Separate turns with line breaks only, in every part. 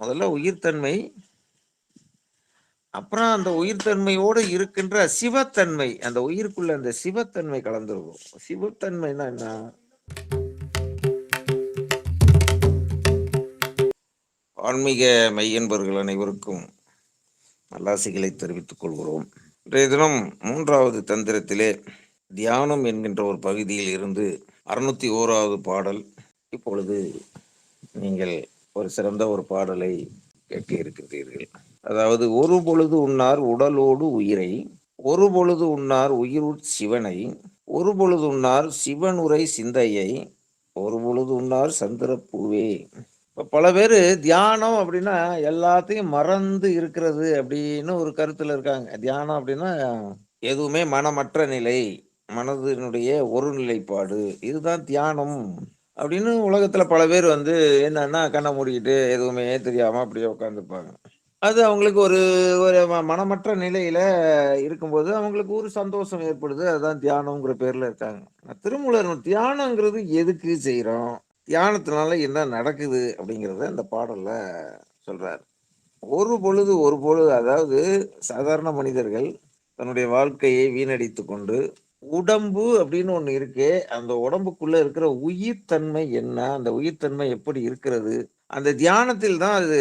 முதல்ல உயிர்த்தன்மை. அப்புறம் அந்த உயிர்த்தன்மையோடு இருக்கின்ற சிவத்தன்மை. அந்த உயிருக்குள்ள அந்த சிவத்தன்மை கலந்துருக்கும். சிவத்தன்மைனா என்ன? ஆன்மீக மையன்பர்கள் அனைவருக்கும் நல்லாசிகளை தெரிவித்துக் கொள்கிறோம். இன்றைய தினம் மூன்றாவது தந்திரத்திலே தியானம் என்கின்ற ஒரு பகுதியில் இருந்து அறுநூத்தி ஓராவது பாடல். இப்பொழுது நீங்கள் ஒரு சிறந்த ஒரு பாடலை கேட்க இருக்கிறீர்கள் அதாவது ஒரு பொழுது உண்ணார் உடலோடு உயிரை ஒரு பொழுது உண்ணார் உயிருட் சிவனை ஒரு பொழுது உண்ணார் சிவனுரை சிந்தையை ஒரு பொழுது உண்ணார் சந்திரப்பூவே. இப்போ பல பேர் தியானம் அப்படின்னா எல்லாத்தையும் மறந்து இருக்கிறது அப்படின்னு ஒரு கருத்தில் இருக்காங்க. தியானம் அப்படின்னா எதுவுமே மனமற்ற நிலை மனதினுடைய ஒரு நிலைப்பாடு இதுதான் தியானம். அப்படின்னு உலகத்தில் பல பேர் வந்து என்னன்னா கண்ணை மூடிக்கிட்டு எதுவுமே தெரியாமல் அப்படியே உட்காந்துருப்பாங்க அது அவங்களுக்கு ஒரு ஒரு ம- மனமற்ற நிலையில இருக்கும்போது அவங்களுக்கு ஒரு சந்தோஷம் ஏற்படுது. அதுதான் தியானம்ங்கிற பேர்ல இருக்காங்க. திருமூலர் தியானங்கிறது எதுக்கு செய்யறோம் தியானத்தினால என்ன நடக்குது அப்படிங்கிறத இந்த பாடல்ல சொல்றாரு. ஒரு பொழுது ஒரு பொழுது அதாவது சாதாரண மனிதர்கள் தன்னுடைய வாழ்க்கையை வீணடித்து கொண்டு உடம்பு அப்படின்னு ஒன்று இருக்கு. அந்த உடம்புக்குள்ள இருக்கிற உயிர்த்தன்மை என்ன? அந்த உயிர்த்தன்மை எப்படி இருக்கிறது? அந்த தியானத்தில் தான் அது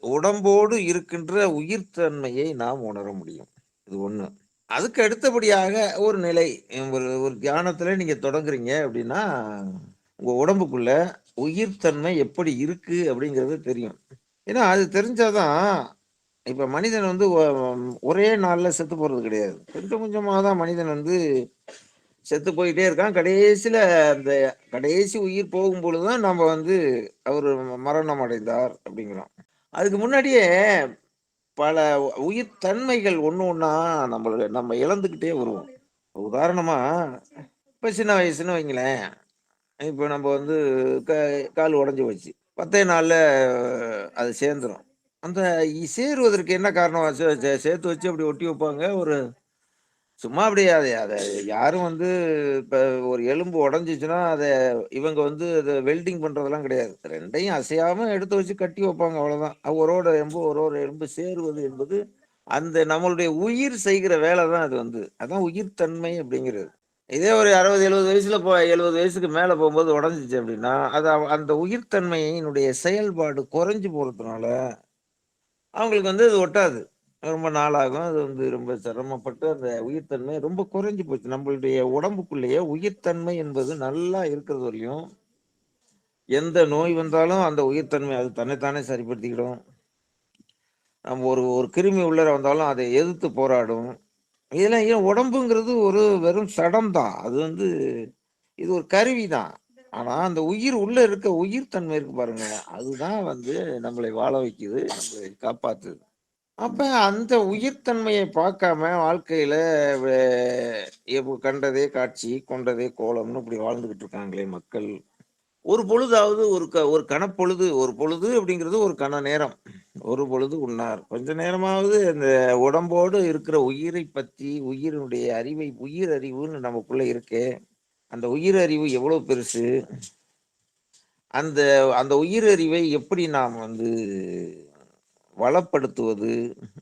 உடம்போடு இருக்கின்ற உயிர்த்தன்மையை நாம் உணர முடியும். இது ஒன்று அதுக்கு அடுத்தபடியாக ஒரு நிலை ஒரு ஒரு தியானத்தில் நீங்கள் தொடங்குறீங்க அப்படின்னா உங்கள் உடம்புக்குள்ள உயிர்த்தன்மை எப்படி இருக்கு அப்படிங்கிறது தெரியும். ஏன்னா அது தெரிஞ்சாதான் இப்ப மனிதன் வந்து ஒரே நாள்ல செத்து போறது கிடையாது. கொஞ்சம் கொஞ்சமாக தான் மனிதன் வந்து செத்து போயிட்டே இருக்கான். கடைசியில அந்த கடைசி உயிர் போகும் பொழுதுதான் நம்ம வந்து அவர் மரணம் அடைந்தார் அப்படிங்கிறோம் அதுக்கு முன்னாடியே பல உயிர் தன்மைகள் ஒன்று ஒன்றா நம்மள நம்ம இழந்துக்கிட்டே வருவோம். உதாரணமா இப்போ சின்ன வயசுன்னு வைங்களேன். இப்போ நம்ம வந்து க கால் உடஞ்சி போச்சு. பத்தே நாளில் அது சேர்ந்துரும். அந்த இ- சேருவதற்கு என்ன காரணம்? சே- சே- சேர்த்து வச்சு அப்படி ஒட்டி வைப்பாங்க. ஒரு சும்மா அப்படியே அதை அதை யாரும் வந்து இப்போ ஒரு எலும்பு உடஞ்சிச்சுன்னா அதை இவங்க வந்து அதை வெல்டிங் பண்ணுறதெல்லாம் கிடையாது. ரெண்டையும் அசையாமல் எடுத்து வச்சு கட்டி வைப்பாங்க அவ்வளோதான் ஒரு ஒரு எலும்பு ஒரு ஒரு எலும்பு சேருவது என்பது அந்த நம்மளுடைய உயிர் செய்கிற வேலை தான் அது வந்து. அதான் உயிர் தன்மை அப்படிங்கிறது. இதே ஒரு அறுபது எழுபது வயசுல போ எழுபது வயசுக்கு மேல போகும்போது உடஞ்சிச்சு அப்படின்னா அது அவ- அந்த உயிர்த்தன்மையினுடைய செயல்பாடு குறைஞ்சு போறதுனால அவங்களுக்கு வந்து அது ஒட்டாது. ரொம்ப நாளாகும். அது வந்து ரொம்ப சிரமப்பட்டு அந்த உயிர்த்தன்மை ரொம்ப குறைஞ்சி போச்சு. நம்மளுடைய உடம்புக்குள்ளேயே உயிர்த்தன்மை என்பது நல்லா இருக்கிறது வரையும் எந்த நோய் வந்தாலும் அந்த உயிர்த்தன்மை அது தன்னைத்தானே சரிப்படுத்திக்கிடும். நம்ம ஒரு ஒரு கிருமி உள்ளர வந்தாலும் அதை எதிர்த்து போராடும். இதெல்லாம் ஏன் உடம்புங்கிறது ஒரு வெறும் சடம் தான் அது வந்து இது ஒரு கருவி தான் ஆனா அந்த உயிர் உள்ள இருக்க உயிர் தன்மை இருக்கு பாருங்க அதுதான் வந்து நம்மளை வாழ வைக்குது நம்மளை காப்பாத்துது. அப்ப அந்த உயிர்த்தன்மையை பார்க்காம வாழ்க்கையில கண்டதே காட்சி கொண்டதே கோலம்னு இப்படி வாழ்ந்துகிட்டு இருக்காங்களே மக்கள். ஒரு பொழுதாவது ஒரு க ஒரு கணப்பொழுது ஒரு பொழுது அப்படிங்கிறது ஒரு கண நேரம். ஒரு பொழுது உண்ணார். கொஞ்ச நேரமாவது அந்த உடம்போடு இருக்கிற உயிரை பற்றி உயிரினுடைய அறிவை உயிர் அறிவுன்னு நமக்குள்ள இருக்கே. அந்த உயிர் அறிவு எவ்வளவு பெருசு? அந்த அந்த உயிர் அறிவை எப்படி நாம் வந்து வளப்படுத்துவது?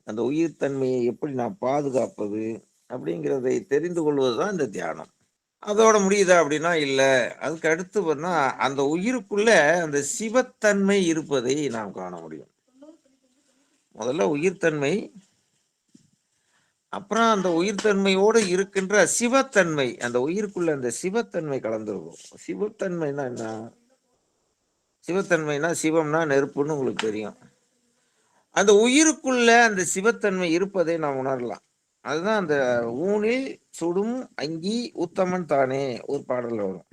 அந்த உயிர் தன்மையை எப்படி நாம் பாதுகாப்பது? அப்படிங்கிறதை தெரிந்து கொள்வது தான் இந்த தியானம். அதோட முடியுதா அப்படின்னா இல்லை. அதுக்கு அடுத்து பண்ணா அந்த உயிருக்குள்ள அந்த சிவத்தன்மை இருப்பதை நாம் காண முடியும். முதல்ல உயிர்த்தன்மை அப்புறம் அந்த உயிர்த்தன்மையோடு இருக்கின்ற சிவத்தன்மை அந்த உயிருக்குள்ள அந்த சிவத்தன்மை கலந்துருக்கும். சிவத்தன்மைனா என்ன? சிவத்தன்மைனா சிவம்னா நெருப்புன்னு உங்களுக்கு தெரியும். அந்த உயிருக்குள்ள அந்த சிவத்தன்மை இருப்பதை நாம் உணரலாம். அதுதான் அந்த ஊனில் சுடும் அங்கி உத்தமன் தானே ஒரு பாடல்ல வரும்.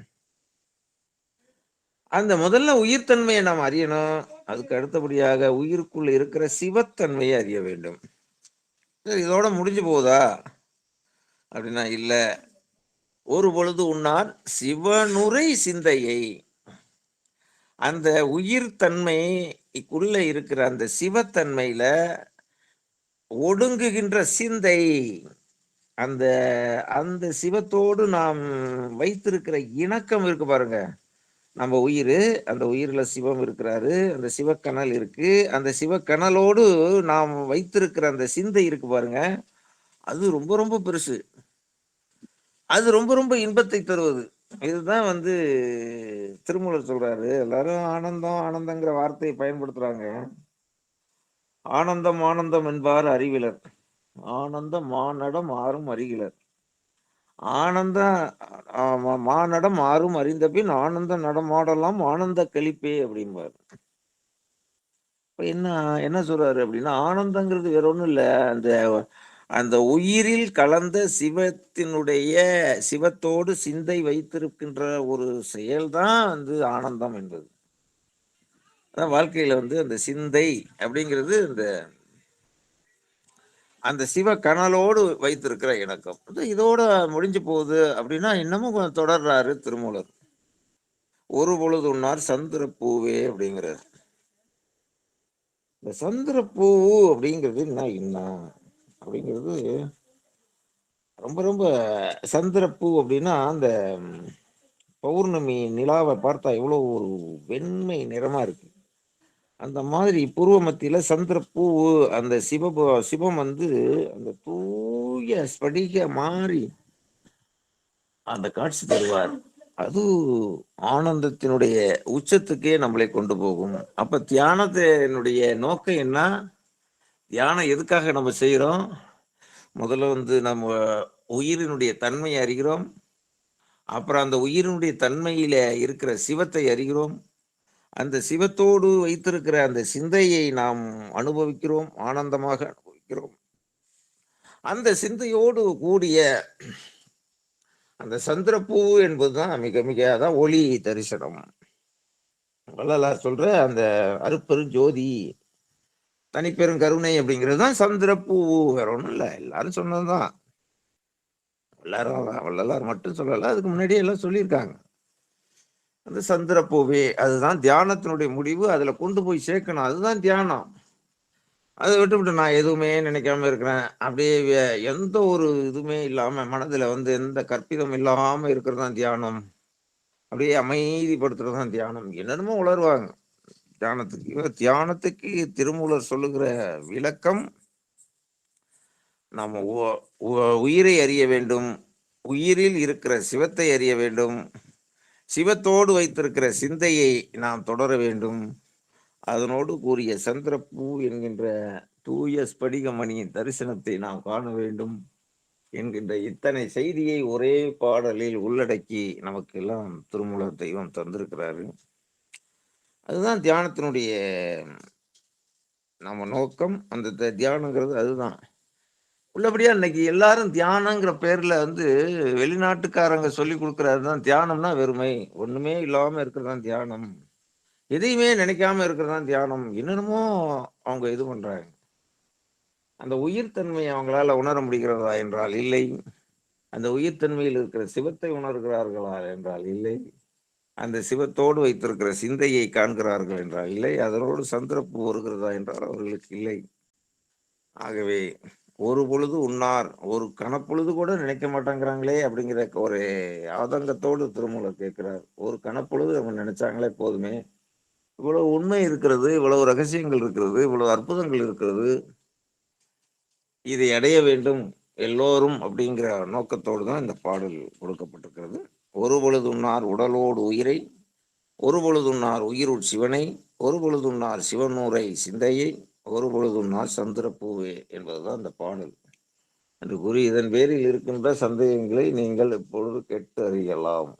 அந்த முதல்ல உயிர்த்தன்மையை நாம் அறியணும். அதுக்கு அடுத்தபடியாக உயிருக்குள் இருக்கிற சிவத்தன்மையை அறிய வேண்டும். இதோட முடிஞ்சு போகுதா? அப்படின்னா இல்லை. ஒரு பொழுது உன்னார் சிவனுரை சிந்தையை. அந்த உயிர் தன்மைக்குள்ளே இருக்கிற அந்த சிவத்தன்மையில ஒடுங்குகின்ற சிந்தை. அந்த அந்த சிவத்தோடு நாம் வைத்திருக்கிற இணக்கம் இருக்கு பாருங்க. நம்ம உயிர் அந்த உயிரில் சிவம் இருக்கிறாரு அந்த சிவக்கனல் இருக்கு. அந்த சிவக்கனலோடு நாம் வைத்திருக்கிற அந்த சிந்தை இருக்கு பாருங்க. அது ரொம்ப ரொம்ப பெருசு. அது ரொம்ப ரொம்ப இன்பத்தை தருவது. இதுதான் வந்து திருமூலர் சொல்றாரு. எல்லாரும் ஆனந்தம் ஆனந்தங்கிற வார்த்தையை பயன்படுத்துறாங்க. ஆனந்தம் ஆனந்தம் என்பார் அறிவிலர். ஆனந்தம் மானடம் ஆறும் அறிகிலர். ஆனந்த ஆமா, மானடம் ஆறும் அறிந்த பின் ஆனந்த நடமாடலாம் ஆனந்த கழிப்பே அப்படிம்பார். இப்ப என்ன என்ன சொல்றாரு அப்படின்னா ஆனந்தங்கிறது வேற ஒண்ணும் இல்ல. அந்த அந்த உயிரில் கலந்த சிவத்தினுடைய சிவத்தோடு சிந்தை வைத்திருக்கின்ற ஒரு செயல்தான் வந்து ஆனந்தம் என்பது. அதான் வாழ்க்கையில வந்து அந்த சிந்தை அப்படிங்கிறது இந்த அந்த சிவ கனலோடு வைத்திருக்கிற இணக்கம். இதோட முடிஞ்சு போகுது அப்படின்னா இன்னமும் கொஞ்சம் தொடர்றாரு திருமூலர். ஒரு பொழுது உன்னார் சந்திர பூவே அப்படிங்கிறார். இந்த சந்திர பூ அப்படிங்கிறது என்ன என்ன? அப்படிங்கிறது ரொம்ப ரொம்ப சந்திர பூ அப்படின்னா அந்த பௌர்ணமி நிலாவை பார்த்தா எவ்வளோ ஒரு வெண்மை நிறமா இருக்கு. அந்த மாதிரி பூர்வ மத்தியில சந்திரப்பூ அந்த சிவ சிவம் வந்து அந்த தூய ஸ்படிக மாறி அந்த காட்சி தருவார். அது ஆனந்தத்தினுடைய உச்சத்துக்கே நம்மளை கொண்டு போகும். அப்ப தியானத்தினுடைய நோக்கம் என்ன? தியானம் எதுக்காக நம்ம செய்கிறோம் முதல்ல வந்து நம்ம உயிரினுடைய தன்மையை அறிகிறோம். அப்புறம் அந்த உயிரினுடைய தன்மையில இருக்கிற சிவத்தை அறிகிறோம். அந்த சிவத்தோடு வைத்திருக்கிற அந்த சிந்தையை நாம் அனுபவிக்கிறோம் ஆனந்தமாக அனுபவிக்கிறோம். அந்த சிந்தையோடு கூடிய அந்த சந்திரப்பூ என்பதுதான் மிக மிக அதான் ஒளி தரிசனம். வள்ளலார் சொல்ற அந்த அருப்பெரும் ஜோதி தனிப்பெரும் கருணை அப்படிங்கிறது தான் சந்திரப்பூ வேற ஒண்ணும் இல்லை எல்லாரும் சொன்னதுதான். எல்லாரும் வள்ளலார் மட்டும் சொல்லல அதுக்கு முன்னாடியே எல்லாம் சொல்லியிருக்காங்க. அந்த சந்திரப்பூவே அதுதான் தியானத்தினுடைய முடிவு. அதில் கொண்டு போய் சேர்க்கணும். அதுதான் தியானம். அதை விட்டுவிட்டு நான் எதுவுமே நினைக்காம இருக்கிறேன். அப்படியே எந்த ஒரு இதுவுமே இல்லாமல் மனதில் வந்து எந்த கற்பிதம் இல்லாமல் இருக்கிறது தான் தியானம். அப்படியே அமைதிப்படுத்துறது தான் தியானம். என்னென்னமோ உளருவாங்க தியானத்துக்கு இவர் தியானத்துக்கு திருமூலர் சொல்லுகிற விளக்கம் நம்ம உ- உ- உயிரை அறிய வேண்டும். உயிரில் இருக்கிற சிவத்தை அறிய வேண்டும். சிவத்தோடு வைத்திருக்கிற சிந்தையை நாம் தொடர வேண்டும். அதனோடு கூறிய சந்திரப்பூ என்கின்ற தூய ஸ்படிகமணியின் தரிசனத்தை நாம் காண வேண்டும் என்கின்ற இத்தனை செய்தியை ஒரே பாடலில் உள்ளடக்கி நமக்கு எல்லாம் திருமூல தெய்வம் தந்திருக்கிறாரு. அதுதான் தியானத்தினுடைய நம்ம நோக்கம். அந்த த- தியானங்கிறது அதுதான். உள்ளபடியா இன்னைக்கு எல்லாரும் தியானங்கிற பேர்ல வந்து வெளிநாட்டுக்காரங்க சொல்லி கொடுக்கறது தான் தியானம்னா வெறுமை. ஒண்ணுமே இல்லாம இருக்கிறது தான் தியானம். எதையுமே நினைக்காம இருக்கிறது தான் தியானம். என்னென்னமோ அவங்க இது பண்றாங்க. அந்த உயிர்த்தன்மையை அவங்களால உணர முடிகிறதா என்றால் இல்லை. அந்த உயிர்த்தன்மையில் இருக்கிற சிவத்தை உணர்கிறார்களா என்றால் இல்லை. அந்த சிவத்தோடு வைத்திருக்கிற சிந்தையை காண்கிறார்கள் என்றால் இல்லை. அதனோடு சந்திரப்பு வருகிறதா என்றால் அவர்களுக்கு இல்லை. ஆகவே ஒரு பொழுது உண்ணார். ஒரு கணப்பொழுது கூட நினைக்க மாட்டேங்கிறாங்களே அப்படிங்கிற ஒரு ஆதங்கத்தோடு திருமூலர் கேட்கிறார். ஒரு கணப்பொழுது அவங்க நினைச்சாங்களே போதுமே. இவ்வளவு உண்மை இருக்கிறது இவ்வளவு ரகசியங்கள் இருக்கிறது இவ்வளவு அற்புதங்கள் இருக்கிறது. இதை அடைய வேண்டும் எல்லோரும் அப்படிங்கிற நோக்கத்தோடு தான் இந்த பாடல் கொடுக்கப்பட்டிருக்கிறது. ஒரு பொழுது உண்ணார் உடலோடு உயிரை ஒரு பொழுது உண்ணார் உயிருள் சிவனை ஒரு பொழுது உண்ணார் சிவனூரை சிந்தையை ஒரு பொழுது உண்ணார் சந்திரப்பூவே என்பதுதான் இந்த பாடல். என்று கூறி இதன் பேரில் இருக்கின்ற சந்தேகங்களை நீங்கள் இப்பொழுது கேட்டு அறியலாம்